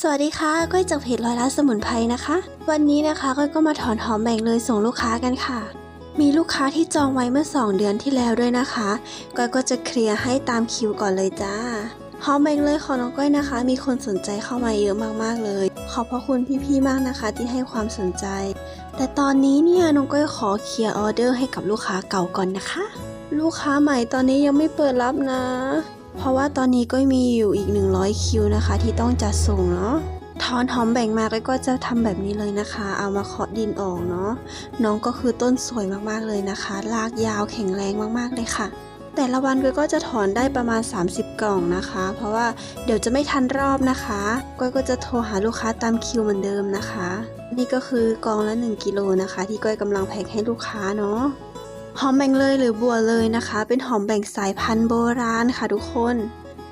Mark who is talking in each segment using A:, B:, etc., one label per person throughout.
A: สวัสดีค่ะก้อยจากเพจร้อยล้านสมุนไพรนะคะ วันนี้นะคะก้อยก็มาถอนหอมแบ่งเลยส่งลูกค้ากันค่ะ มีลูกค้าที่จองไว้เมื่อ 2 เดือนที่แล้วด้วยนะคะ ก้อยก็จะเคลียร์ให้ตามคิวก่อนเลยจ้าหอมแบ่งเลยของน้องก้อยนะคะ มีคนสนใจเข้ามาเยอะมากๆเลย ขอบพระคุณพี่ๆมากนะคะ ที่ให้ความสนใจ แต่ตอนนี้เนี่ยน้องก้อยขอเคลียร์ออเดอร์ให้กับลูกค้าเก่าก่อนนะคะ ลูกค้าใหม่ตอนนี้ยังไม่เปิดรับนะ เพราะว่าตอนนี้ก็มีอยู่อีก 100 คิวนะคะ ที่ต้องจัดส่งเนาะถอนหอมแบ่งมาก็จะทำแบบนี้เลยนะคะ เอามาเคาะดินออกเนาะน้องก็คือต้นสวยมากๆเลยนะคะลากยาวแข็งแรงมากๆเลยค่ะ แต่ละวันก้อยก็จะถอนได้ประมาณ 30 กล่องนะคะ เพราะว่าเดี๋ยวจะไม่ทันรอบนะคะก้อยก็จะโทรหาลูกค้าตามคิวเหมือนเดิมนะคะ นี่ก็คือกองละ 1กิโลนะคะ ที่ก้อยกำลังแพ็คให้ลูกค้าเนาะ หอมแบ่งเลยหรือบัวเลยนะคะ เป็นหอมแบ่งสายพันธุ์โบราณค่ะทุกคน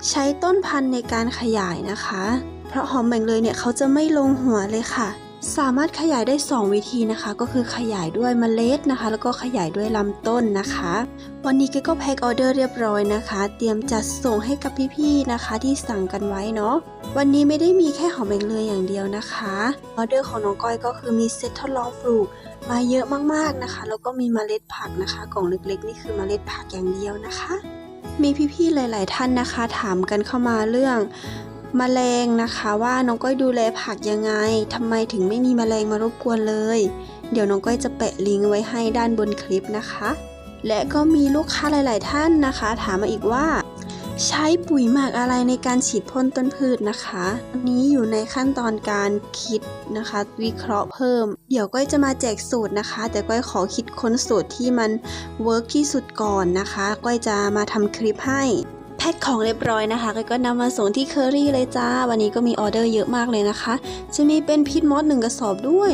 A: ใช้ต้นพันธุ์ในการขยายนะคะ เพราะหอมแบ่งเลยเนี่ยเขาจะไม่ลงหัวเลยค่ะ สามารถขยายได้ 2 วิธีนะคะ ก็คือขยายด้วยเมล็ดนะคะ แล้วก็ขยายด้วยลำต้นนะคะ วันนี้ก็แพ็คออเดอร์เรียบร้อยนะคะ เตรียมจัดส่งให้กับพี่ๆนะคะ ที่สั่งกันไว้เนาะวันนี้ไม่ได้มีแค่หอมแบ่งเลยอย่างเดียวนะคะออเดอร์ของน้องก้อยก็คือมีเซ็ตทดลองปลูกมาเยอะมากๆนะคะ แล้วก็มีเมล็ดผักนะคะกล่องเล็กๆ นี่คือเมล็ดผักอย่างเดียวนะคะ มีพี่ๆหลาย ๆ ท่านนะคะ ถามกันเข้ามาเรื่อง มแมลงนะคะว่าน้องก้อยดูแลผักยังไงทำไมถึงไม่มีแมลงมารบกวนเลย เดี๋ยวน้องก้อยจะแปะลิงก์ไว้ให้ด้านบนคลิปนะคะ และก็มีลูกค้าหลาย ๆ ท่านนะคะ ถามมาอีกว่า ใช้ปุ๋ยหมักอะไรในการฉีดพ่นต้นพืชนะคะอันนี้อยู่ในขั้นตอนการคิดนะคะ วิเคราะห์เพิ่ม เดี๋ยวก้อยจะมาแจกสูตรนะคะ แต่ก้อยขอคิดค้นสูตรที่มันเวิร์กที่สุดก่อนนะคะ ก้อยจะมาทำคลิปให้ พ็คของเรียบร้อยนะคะก้อยก็นำมาส่งที่เคอรี่เลยจ้า วันนี้ก็มีออเดอร์เยอะมากเลยนะคะ จะมีเป็นพิทมอสหนึ่งกระสอบด้วย